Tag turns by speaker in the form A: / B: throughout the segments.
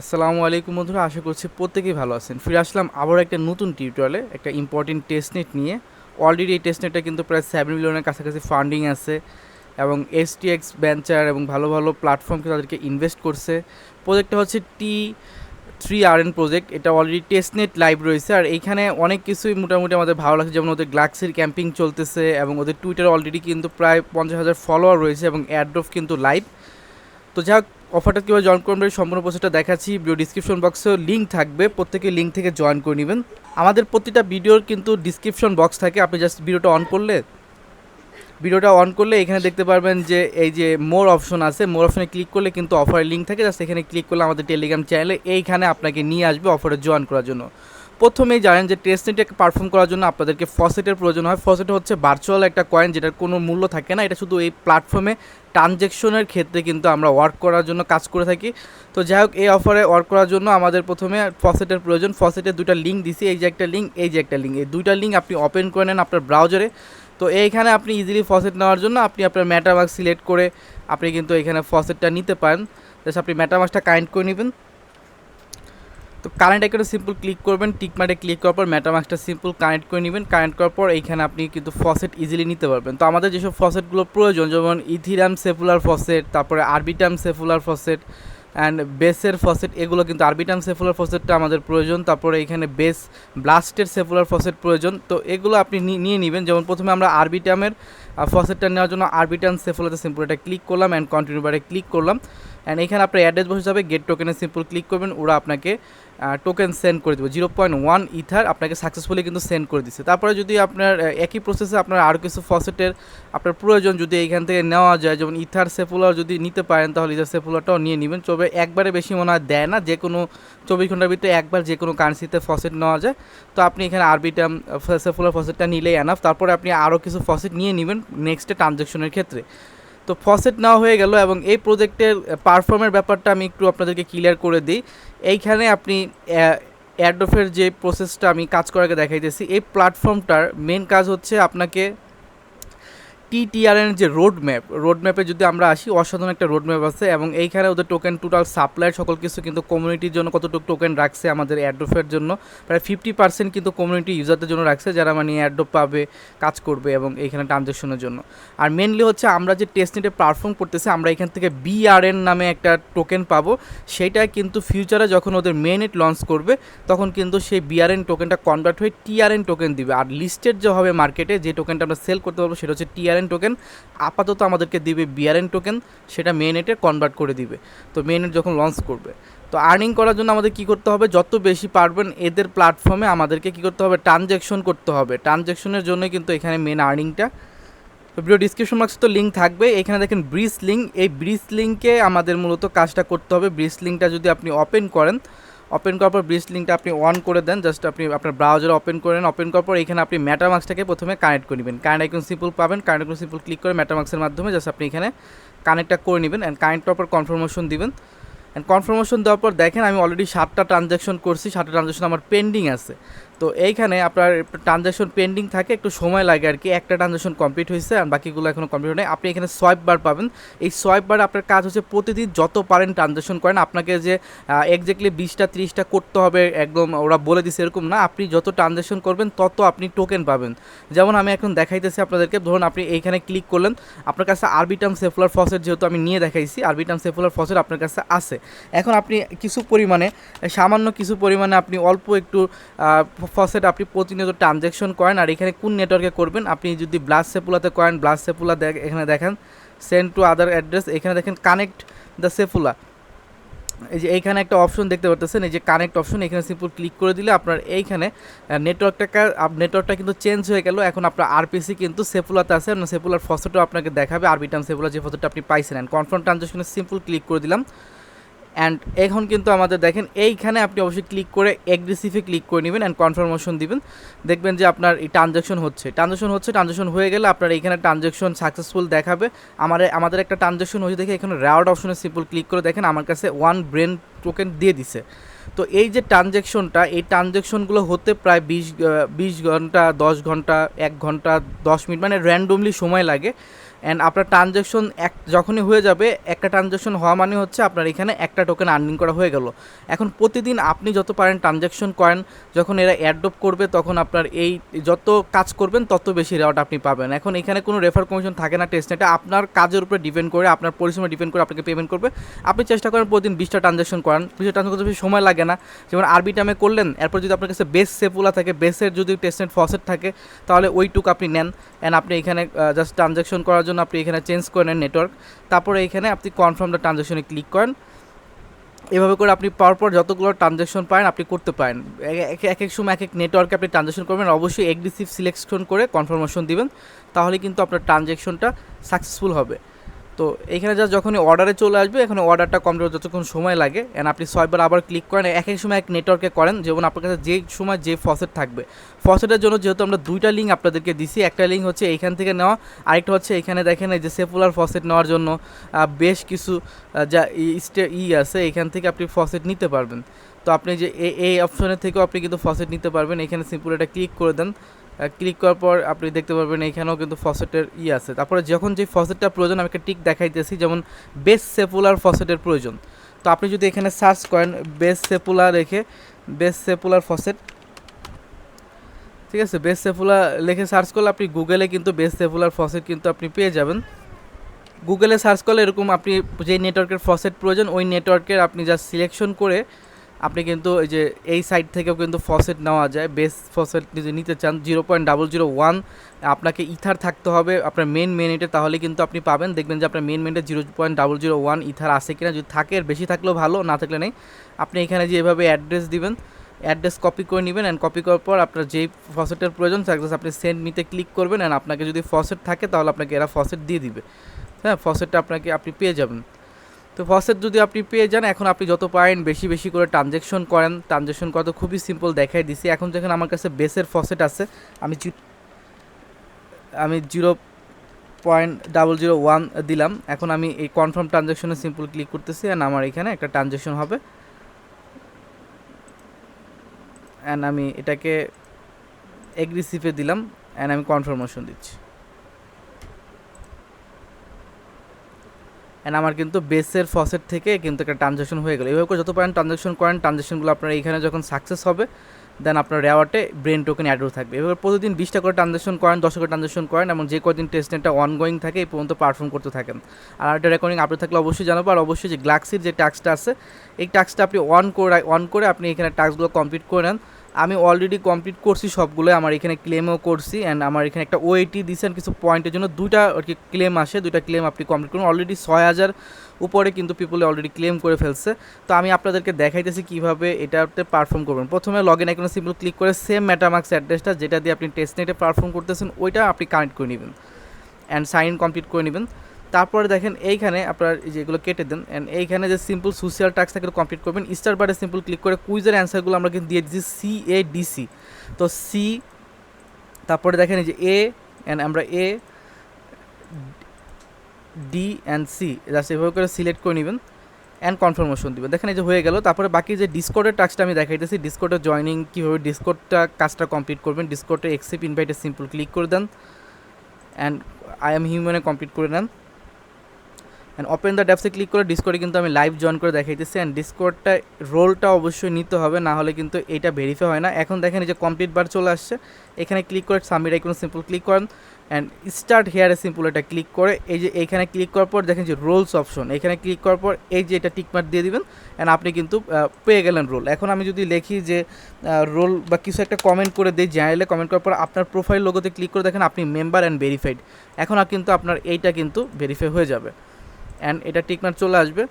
A: আসসালামু আলাইকুম বন্ধুরা, আশা করছি প্রত্যেকেই ভালো আছেন। ফিরে আসলাম আবার একটা নতুন টিউটোরিয়ালে একটা ইম্পর্টেন্ট টেস্টনেট নিয়ে। অলরেডি এই টেস্টনেটটা কিন্তু প্রায় সেভেন মিলিয়নের কাছাকাছি ফান্ডিং আছে এবং এসটিএক্স ভেঞ্চার এবং ভালো ভালো প্ল্যাটফর্মকে তাদেরকে ইনভেস্ট করছে। প্রজেক্টটা হচ্ছে T three R N project এটা অলরেডি টেস্টনেট লাইভ রয়েছে। আর এইখানে অনেক কিছুই মোটামুটি আমাদের ভালো লাগছে, যেমন ওদের গ্লাক্সির ক্যাম্পিং চলতেছে এবং ওদের টুইটারে অলরেডি কিন্তু প্রায় পঞ্চাশ হাজার ফলোয়ার রয়েছে এবং অ্যাড্রফ কিন্তু লাইভ তো যাই হোক অফারটা কীভাবে জয়েন করবেন সম্পূর্ণ প্রসেসটা দেখাচ্ছি। ভিডিও ডিসক্রিপশন বক্সেও লিঙ্ক থাকবে। প্রত্যেকে লিঙ্ক থেকে জয়েন করে নেবেন। আমাদের প্রতিটা ভিডিওর কিন্তু ডিসক্রিপশন বক্স থাকে। আপনি জাস্ট ভিডিওটা অন করলে ভিডিওটা অন করলে এখানে দেখতে পারবেন যে এই যে মোর অপশন আছে মোর অপশনে ক্লিক করলে কিন্তু অফারের লিঙ্ক থাকে। জাস্ট এখানে ক্লিক করলে আমাদের টেলিগ্রাম চ্যানেলে এইখানে আপনাকে নিয়ে আসবে অফারে জয়েন করার জন্য। প্রথমেই জানেন যে টেস্ট টেস্টনেটকে পারফর্ম করার জন্য আপনাদেরকে ফসেটের প্রয়োজন হয়। ফসেট হচ্ছে ভার্চুয়াল একটা কয়েন যেটার কোনো মূল্য থাকে না। এটা শুধু এই প্ল্যাটফর্মে ট্রানজ্যাকশনের ক্ষেত্রে কিন্তু আমরা ওয়ার্ক করার জন্য কাজ করে থাকি। তো যাই হোক, এই অফারে ওয়ার্ক করার জন্য আমাদের প্রথমে ফসেটের প্রয়োজন। ফসেটের দুটা লিঙ্ক দিছি, এই যে একটা লিঙ্ক এই যে একটা লিঙ্ক এই দুইটা লিঙ্ক আপনি ওপেন করে নেন আপনার ব্রাউজারে তো এইখানে আপনি ইজিলি ফসেট নেওয়ার জন্য আপনি আপনার ম্যাটামার্ক সিলেক্ট করে আপনি কিন্তু এখানে ফসেটটা নিতে পারেন। জাস্ট আপনি ম্যাটামার্কটা কানেক্ট করে নেবেন। তো কারেন্ট একটা সিম্পল ক্লিক করবেন টিকমার্টে ক্লিক করার পর ম্যাটামার্কটা সিম্পল কানেক্ট করে নেবেন। কানেক্ট করার পর এইখানে আপনি কিন্তু ফসেট ইজিলি নিতে পারবেন। তো আমাদের যেসব ফসেটগুলো প্রয়োজন, যেমন ইথিরাম সেফুলার ফসেট তারপরে আরবিটাম সেফুলার ফসেট অ্যান্ড বেসের ফসেট এগুলো কিন্তু আরবিটাম সেফুলার ফসেটটা আমাদের প্রয়োজন। তারপরে এখানে বেস ব্লাস্টের সেফুলার ফসেট প্রয়োজন। তো এগুলো আপনি নিয়ে নেবেন। যেমন প্রথমে আমরা আরবিটামের ফসেটটা নেওয়ার জন্য আরবিটাম সেফুলাতে সিম্পল এটা ক্লিক করলাম অ্যান্ড কন্টিনিউ বারে ক্লিক করলাম। অ্যান্ড এখানে আপনার অ্যাড্রেস বসে যাবে গেট টোকেনে সিম্পল ক্লিক করবেন, ওরা আপনাকে টোকেন সেন্ড করে দেবে। জিরো পয়েন্ট ওয়ান ইথার আপনাকে সাকসেসফুলি কিন্তু সেন্ড করে দিচ্ছে। তারপরে যদি আপনার একই প্রসেসে আপনার আরও কিছু ফসেটের আপনার প্রয়োজন যদি এইখান থেকে নেওয়া যায়, যেমন ইথার সেফুলার যদি নিতে পারেন, তাহলে ইথার সেফুলারটাও নিয়ে নেবেন। তবে একবারে বেশি মনে হয় দেয় না, যে কোনো চব্বিশ ঘণ্টার ভিতরে একবার যে কোনো কারেন্সিতে ফসেট নেওয়া যায়। তো আপনি এখানে আরবিটাম সেফুলার ফসেটটা নিলেই এনাফ তারপরে আপনি আরও কিছু ফসেট নিয়ে নেবেন নেক্সটে ট্রানজ্যাকশনের ক্ষেত্রে। তো ফসেট নেওয়া হয়ে গেল এবং এই প্রজেক্টের পারফর্মের ব্যাপারটা আমি একটু আপনাদেরকে ক্লিয়ার করে দিই। এইখানে আপনি অ্যাডোফের যে প্রসেসটা আমি কাজ করাকে দেখাইতেছি, এই প্ল্যাটফর্মটার মেন কাজ হচ্ছে আপনাকে টিটিআরএন যে রোড ম্যাপ রোড ম্যাপে যদি আমরা আসি, অসাধারণ একটা রোড ম্যাপ আছে এবং এইখানে ওদের টোকেন টোটাল সাপ্লাই সকল কিছু কিন্তু কমিউনিটির জন্য কতটুকু টোকেন রাখছে আমাদের অ্যাডোফের জন্য, প্রায় ফিফটি পার্সেন্ট কিন্তু কমিউনিটি ইউজারদের জন্য রাখছে যারা মানে অ্যাডোপ পাবে, কাজ করবে এবং এইখানে ট্রানজ্যাকশনের জন্য। আর মেনলি হচ্ছে আমরা যে টেস্ট নেটে পারফর্ম করতেছি, আমরা এখান থেকে বিআরএন নামে একটা টোকেন পাবো সেইটা কিন্তু ফিউচারে যখন ওদের মেন নেট লঞ্চ করবে, তখন কিন্তু সেই বিআরএন টোকেনটা কনভার্ট হয়ে টিআরএন টোকেন দিবে। আর লিস্টেড যে হবে মার্কেটে যে টোকেনটা আমরা সেল করতে পারব, সেটা হচ্ছে টিআরএন টোকেন আপাতত আমাদেরকে দিবে বিআরএন টোকেন সেটা মেন নেটে কনভার্ট করে দিবে। তো মেন নেট যখন লঞ্চ করবে। তো আর্নিং করার জন্য আমাদের কি করতে হবে? যত বেশি পারবেন এদের প্ল্যাটফর্মে আমাদেরকে কি করতে হবে? ট্রানজ্যাকশন করতে হবে। ট্রানজ্যাকশনের জন্য কিন্তু এখানে মেন আর্নিংটা তো ভিডিও ডিসক্রিপশন বক্সে তো লিঙ্ক থাকবে। এখানে দেখেন ব্রিজ লিঙ্ক এই ব্রিজ লিঙ্কে আমাদের মূলত কাজটা করতে হবে। ব্রিজ লিঙ্কটা যদি আপনি ওপেন করেন ওপেন করার পর ব্রিজ লিঙ্কটা আপনি অন করে দেন জাস্ট আপনি আপনার ব্রাউজার ওপেন করেন ওপেন করার পর এখানে আপনি ম্যাটামাক্সটাকে প্রথমে কানেক্ট করে নেবেন। কানেক্ট আইকন সিম্পল পাবেন। কানেক্ট আইকন সিম্পল ক্লিক করে ম্যাটামাক্সের মাধ্যমে জাস্ট আপনি এখানে কানেক্টটা করে নেবেন অ্যান্ড কানেক্ট করার পর কনফার্মেশন দিবেন। অ্যান্ড কনফার্মেশন দেওয়ার পর দেখেন আমি অলরেডি সাতটা ট্রানজ্যাকশন করছি। সাতটা ট্রানজ্যাকশন আমার পেন্ডিং আছে। তো এইখানে আপনার ট্রানজ্যাকশন পেন্ডিং থাকে, একটু সময় লাগে আর কি। একটা ট্রানজ্যাকশন কমপ্লিট হয়েছে আর বাকিগুলো এখনও কমপ্লিট হয় আপনি এখানে সোয়াইপ বার পাবেন। এই সোয়াইপ বার আপনার কাজ হচ্ছে প্রতিদিন যত পারেন ট্রানজ্যাকশন করেন। আপনাকে যে এক্স্যাক্টলি বিশটা, ত্রিশটা করতে হবে, একদম ওরা বলে দিছে এরকম না। আপনি যত ট্রানজ্যাকশন করবেন, তত আপনি টোকেন পাবেন। যেমন আমি এখন দেখাইতেছি আপনাদেরকে। ধরুন আপনি এইখানে ক্লিক করলেন। আপনার কাছে আরবিটাম সেফুলার ফসেট যেহেতু আমি নিয়ে দেখাইছি আরবিটাম সেফুলার ফসেট আপনার কাছে আছে। এখন আপনি কিছু পরিমাণে, সামান্য কিছু পরিমাণে আপনি অল্প একটু ফসেট আপনি প্রতিনিয়ত ট্রানজ্যাকশন করেন আর এখানে কোন নেটওয়ার্কে করবেন, আপনি যদি ব্লাস সেপুলাতে করেন ব্লাস সেপুলা এখানে দেখেন সেন্ড টু আদার অ্যাড্রেস এখানে দেখেন কানেক্ট দ্য সেফুলা এই যে এইখানে একটা অপশন দেখতে পারতেছেন, এই যে কানেক্ট অপশন এখানে সিম্পল ক্লিক করে দিলে আপনার এইখানে নেটওয়ার্কটা নেটওয়ার্কটা কিন্তু চেঞ্জ হয়ে গেল। এখন আপনার আরপিসি কিন্তু সেফুলাতে আছে সেফুলার ফসেটও আপনাকে দেখাবে আরবিটাম সেফুলার যে ফসেটটা আপনি পাইছেন। কনফার্ম ট্রানজ্যাকশনে সিম্পল ক্লিক করে দিলাম। অ্যান্ড এখন কিন্তু আমাদের দেখেন, এইখানে আপনি অবশ্যই ক্লিক করে এগ্রেসিভে ক্লিক করে নেবেন অ্যান্ড কনফার্মেশন দিবেন। দেখবেন যে আপনার এই ট্রানজ্যাকশন হচ্ছে। ট্রানজ্যাকশন হচ্ছে ট্রানজ্যাকশন হয়ে গেলে আপনার এইখানে ট্রানজ্যাকশন সাকসেসফুল দেখাবে। আমার, আমাদের একটা ট্রানজ্যাকশন হয়েছে দেখে এখানে রেওয়ার্ড অপশনে সিম্পল ক্লিক করে দেখেন, আমার কাছে ওয়ান ব্রেন টোকেন দিয়ে দিছে। তো এই যে ট্রানজ্যাকশনটা এই ট্রানজ্যাকশনগুলো হতে প্রায় বিশ বিশ ঘণ্টা, দশ ঘণ্টা, এক ঘণ্টা, দশ মিনিট মানে র্যান্ডমলি সময় লাগে। অ্যান্ড আপনার ট্রানজ্যাকশন এক, যখনই হয়ে যাবে, একটা ট্রানজ্যাকশন হওয়া মানে হচ্ছে আপনার এখানে একটা টোকেন আর্নিং করা হয়ে গেল। এখন প্রতিদিন আপনি যত পারেন ট্রানজ্যাকশন করেন, যখন এরা অ্যাডপ্ট করবে, তখন আপনার এই যত কাজ করবেন, তত বেশি রেওয়ার্ড আপনি পাবেন। এখন এখানে কোনো রেফার কমিশন থাকে না টেস্ট এটা আপনার কাজের উপরে ডিপেন্ড করে, আপনার পরিশ্রমে ডিপেন্ড করে আপনাকে পেমেন্ট করবে। আপনি চেষ্টা করেন প্রতিদিন বিশটা ট্রানজ্যাকশন করেন বিশটা ট্রানজ্যাকশন করতে বেশি সময় লাগে না। যেমন আরবি টাইমে করলেন, এরপর যদি আপনার কাছে বেস সেপুলা থাকে বেসের যদি টেস্টেড ফসেট থাকে, তাহলে ওইটুকু আপনি নেন। অ্যান্ড আপনি এখানে জাস্ট ট্রানজ্যাকশন করার জন্য আপনি এখানে চেঞ্জ করে নেন নেটওয়ার্ক তারপরে এখানে আপনি কনফার্ম দ্য ট্রানজ্যাকশনে ক্লিক করেন। এভাবে করে আপনি পরপর যতগুলো ট্রানজ্যাকশন পারেন আপনি করতে পারেন। এক এক সময় এক এক নেটওয়ার্কে আপনি ট্রানজ্যাকশন করবেন। অবশ্যই এগ্রেসিভ সিলেকশন করে কনফার্মেশন দিবেন। তাহলে কিন্তু আপনার ট্রানজ্যাকশনটা সাকসেসফুল হবে। তো এখানে যা যখনই অর্ডারে চলে আসবে, এখানে অর্ডারটা কমপ্লিট যতক্ষণ সময় লাগে অ্যান্ড আপনি ছয়বার আবার ক্লিক করেন, এক এক সময় এক নেটওয়ার্কে করেন, যেমন আপনার কাছে যে সময় যে ফসেট থাকবে। ফসেটের জন্য যেহেতু আমরা দুইটা লিঙ্ক আপনাদেরকে দিছি, একটা লিঙ্ক হচ্ছে এইখান থেকে নেওয়া, আরেকটা হচ্ছে এখানে দেখেন এই যে সেপুলার ফসেট নেওয়ার জন্য বেশ কিছু যা স্টে ই আছে, এখান থেকে আপনি ফসেট নিতে পারবেন। তো আপনি যে এই অপশনের থেকেও আপনি কিন্তু ফসেট নিতে পারবেন। এখানে সিম্পল এটা ক্লিক করে দেন। ক্লিক করার পর আপনি দেখতে পারবেন এখানেও কিন্তু ফসেটের ই আছে। তারপরে যখন যে ফসেটটা প্রয়োজন, আমি একটা টিক দেখাইতেছি, যেমন বেস সেপুলার ফসেটের প্রয়োজন। তো আপনি যদি এখানে সার্চ করেন বেস সেপুলার রেখে বেস সেপুলার ফসেট, ঠিক আছে বেস সেপুলার লিখে সার্চ করলে আপনি গুগলে কিন্তু বেস সেপুলার ফসেট কিন্তু আপনি পেয়ে যাবেন। গুগলে সার্চ করলে এরকম আপনি যে নেটওয়ার্কের ফসেট প্রয়োজন, ওই নেটওয়ার্কের আপনি যা সিলেকশন করে আপনি কিন্তু এই যে এই সাইট থেকেও কিন্তু ফসেট নেওয়া যায়। বেস ফসেট যদি নিতে চান zero point double zero one আপনাকে ইথার থাকতে হবে। আপনার মেন মেনিটে তাহলে কিন্তু আপনি পাবেন। দেখবেন যে আপনার main মেনিটে zero point double zero one ether আছে কিনা। যদি থাকে বেশি থাকলেও ভালো, না থাকলে নেই। আপনি এখানে যে এভাবে অ্যাড্রেস দিবেন অ্যাড্রেস কপি করে নেবেন অ্যান্ড কপি করার পর আপনার যেই ফসেটের প্রয়োজন সাকসেস আপনি সেন্ড নিতে ক্লিক করবেন অ্যান্ড আপনাকে যদি ফসেট থাকে, তাহলে আপনাকে এরা ফসেট দিয়ে দিবে। হ্যাঁ ফসেটটা আপনাকে, আপনি পেয়ে যাবেন। তো ফসেট যদি আপনি পেয়ে যান, এখন আপনি যত পারেন বেশি বেশি করে ট্রানজ্যাকশন করেন। ট্রানজ্যাকশন করা তো খুবই সিম্পল দেখাই দিছি। এখন যখন আমার কাছে বেসের ফসেট আছে। আমি আমি zero point double zero one দিলাম। এখন আমি এই কনফার্ম ট্রানজ্যাকশনে সিম্পল ক্লিক করতেছি অ্যান্ড আমার এখানে একটা ট্রানজ্যাকশন হবে। অ্যান্ড আমি এটাকে এগ্রেসিভে দিলাম অ্যান্ড আমি কনফার্মেশন দিচ্ছি। অ্যান্ড আমার কিন্তু বেসের ফসেট থেকে কিন্তু একটা ট্রানজ্যাকশন হয়ে গেলো। এইভাবে করে যত পারেন ট্রানজ্যাকশন করেন ট্রানজ্যাকশনগুলো আপনার এইখানে যখন সাকসেস হবে দেন আপনার রেওয়ার্টে ব্রেন টোকেন অ্যাড থাকবে। এবার প্রতিদিন বিশটা করে ট্রানজ্যাকশন করেন দশ করে ট্রানজ্যাকশন করেন এবং যে কদিন টেস্টনেটটা অনগোয়িং থাকে, এই পর্যন্ত পারফর্ম করতে থাকেন। আর একটা রেকর্ডিং আপনি থাকলে অবশ্যই জানাব, আর অবশ্যই যে গ্লাক্সির যে টাস্কটা আছে, এই টাস্কটা আপনি অন করে অন করে আপনি এখানে টাস্কগুলো কমপ্লিট করে নেন। আমি অলরেডি কমপ্লিট করছি সবগুলো আমার এখানে ক্লেমও করছি অ্যান্ড আমার এখানে একটা ওএটি দিয়েছেন কিছু পয়েন্টের জন্য দুইটা আর কি ক্লেম আসে, দুইটা ক্লেম আপনি কমপ্লিট করুন। অলরেডি ছয় হাজার উপরে কিন্তু পিপলে অলরেডি ক্লেম করে ফেলছে। তো আমি আপনাদেরকে দেখাইতেছি কীভাবে এটাতে পারফর্ম করবেন। প্রথমে লগ ইন আইকনে সিম্পল ক্লিক করে সেম ম্যাটামার্কস অ্যাড্রেসটা যেটা দিয়ে আপনি টেস্ট নেটে পারফর্ম করতেছেন, ওইটা আপনি কানেক্ট করে নেবেন। অ্যান্ড সাইন কমপ্লিট করে নেবেন। তারপরে দেখেন এইখানে আপনার যেগুলো কেটে দেন অ্যান্ড এইখানে যে সিম্পল সোশ্যাল টাস্ক থাকে কমপ্লিট করবেন। স্টার বারে সিম্পল ক্লিক করে কুইজের অ্যান্সারগুলো আমরা কিন্তু দিয়ে দিচ্ছি সি এ ডিসি তো সি তারপরে দেখেন এই যে এ অ্যান্ড আমরা A D and C just এভাবে করে সিলেক্ট করে নেবেন অ্যান্ড কনফার্মেশন দিবেন। দেখেন এই যে হয়ে গেল। তারপরে বাকি যে ডিসকোডের টাস্কটা আমি দেখাইতেছি ডিসকোডের জয়নিং কীভাবে ডিসকোডটা কাজটা কমপ্লিট করবেন ডিসকোডে এক্সেপ্ট ইনভাইটে সিম্পল ক্লিক করে দেন অ্যান্ড আই এম হিউম্যানে কমপ্লিট করে নেন। অ্যান্ড ওপেন দ্য ড্যাপসে ক্লিক করে ডিসকোডে কিন্তু আমি লাইভ জয়েন করে দেখাইতেছি। অ্যান্ড ডিসকোডটা রোলটা অবশ্যই নিতে হবে, না হলে কিন্তু এইটা ভেরিফাই হয় না। এখন দেখেন এই যে কমপ্লিট বার চলে আসছে। এখানে ক্লিক করে সাবমিট আইকনে সিম্পল ক্লিক করেন। অ্যান্ড স্টার্ট হেয়ারে সিম্পল এটা ক্লিক করে এই যে এইখানে ক্লিক করার পর দেখেন যে রোলস অপশন এখানে ক্লিক করার পর এই যে এটা টিকমার্ক দিয়ে দিবেন। অ্যান্ড আপনি কিন্তু পেয়ে গেলেন রোল এখন আমি যদি লিখি যে রোল বা কিছু একটা কমেন্ট করে দিই চ্যানেলে কমেন্ট করার পর আপনার প্রোফাইল লোগোতে ক্লিক করে দেখেন আপনি মেম্বার অ্যান্ড ভেরিফাইড এখন কিন্তু আপনার এইটা কিন্তু ভেরিফাই হয়ে যাবে। অ্যান্ড এটা টিকমার্ক চলে আসবে।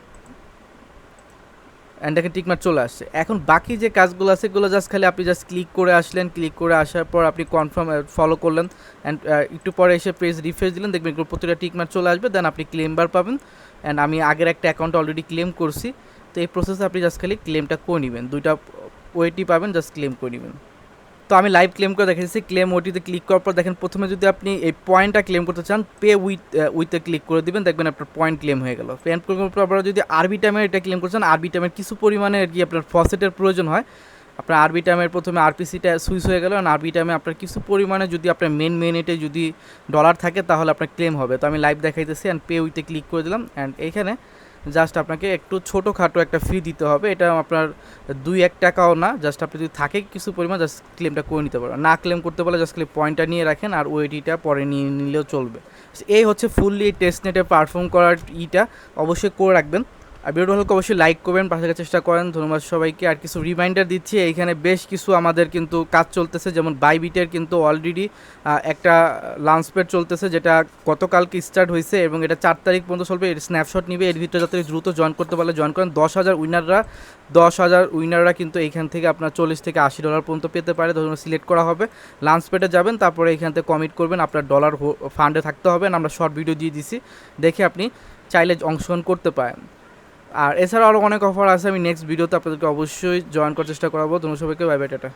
A: অ্যান্ড দেখেন টিকমার্ক চলে আসছে। এখন বাকি যে কাজগুলো আছে, এগুলো জাস্ট খালি আপনি জাস্ট ক্লিক করে আসলেন ক্লিক করে আসার পর আপনি কনফার্ম ফলো করলেন। অ্যান্ড একটু পরে এসে পেজ রিফ্রেশ দিলেন, দেখবেন প্রতিটা টিকমার্ক চলে আসবে। দেন আপনি ক্লেম বার পাবেন। অ্যান্ড আমি আগের একটা অ্যাকাউন্ট অলরেডি ক্লেম করছি। তো এই প্রসেসে আপনি জাস্ট খালি ক্লেমটা করে নেবেন। দুইটা ওয়েটি পাবেন জাস্ট ক্লেম করে নেবেন। তো আমি লাইভ ক্লেম করে দেখেছি ক্লেম ওটিতে ক্লিক করার পর দেখেন প্রথমে যদি আপনি এই পয়েন্টটা ক্লেম করতে চান পে উইথ উইথে ক্লিক করে দিবেন, দেখবেন আপনার পয়েন্ট ক্লেম হয়ে গেল। পেমেন্ট করার পর যদি আরবি টাইমের এটা ক্লেম করছেন আরবি টাইমের কিছু পরিমাণে আর কি আপনার ফসেটের প্রয়োজন হয়। আপনার আরবি টাইমের প্রথমে আরপিসিটা সুইচ হয়ে গেল আরবি টাইমে আপনার কিছু পরিমাণে যদি আপনার মেন মেনেটে যদি ডলার থাকে, তাহলে আপনার ক্লেম হবে। তো আমি লাইভ দেখাইতেছি অ্যান্ড পে উইতে ক্লিক করে দিলাম অ্যান্ড এইখানে জাস্ট আপনাকে একটু ছোটোখাটো একটা ফি দিতে হবে। এটা আপনার দুই এক টাকাও না। জাস্ট আপনি যদি থাকে কিছু পরিমাণ জাস্ট ক্লেমটা করে নিতে পারেন। না ক্লেম করতে পারলে জাস্ট খালি পয়েন্টটা নিয়ে রাখেন আর ওইটিটা পরে নিয়ে নিলেও চলবে। এই হচ্ছে ফুললি টেস্ট নেটে পারফর্ম করার ইটা অবশ্যই করে রাখবেন। আর ভিডিও ভালো অবশ্যই লাইক করবেন, পাশে থাকার চেষ্টা করেন। ধন্যবাদ সবাইকে। আর কিছু রিমাইন্ডার দিচ্ছি, এইখানে বেশ কিছু আমাদের কিন্তু কাজ চলতেছে, যেমন বাইবিটের কিন্তু অলরেডি একটা লাঞ্চ প্যাড চলতেছে, যেটা গতকালকে স্টার্ট হয়েছে এবং এটা চার তারিখ পর্যন্ত চলবে। এর স্ন্যাপশট নিবে, এর ভিতরে যাতে দ্রুত জয়েন করতে পারলে জয়েন করেন। দশ হাজার উইনাররা দশ হাজার উইনাররা কিন্তু এইখান থেকে আপনার চল্লিশ থেকে আশি ডলার পর্যন্ত পেতে পারে। ধরুন সিলেক্ট করা হবে লাঞ্চ প্যাডে যাবেন, তারপরে এখান থেকে কমিট করবেন, আপনার ডলার ফান্ডে থাকতে হবে। আমরা শর্ট ভিডিও দিয়ে দিছি, দেখে আপনি চাইলে অংশগ্রহণ করতে পারেন। আর এছাড়া আরও অনেক অফার আছে, আমি নেক্সট ভিডিওতে আপনাদেরকে অবশ্যই জয়েন করার চেষ্টা করাবো। তোমার সবাইকে বাই বাই টাটা।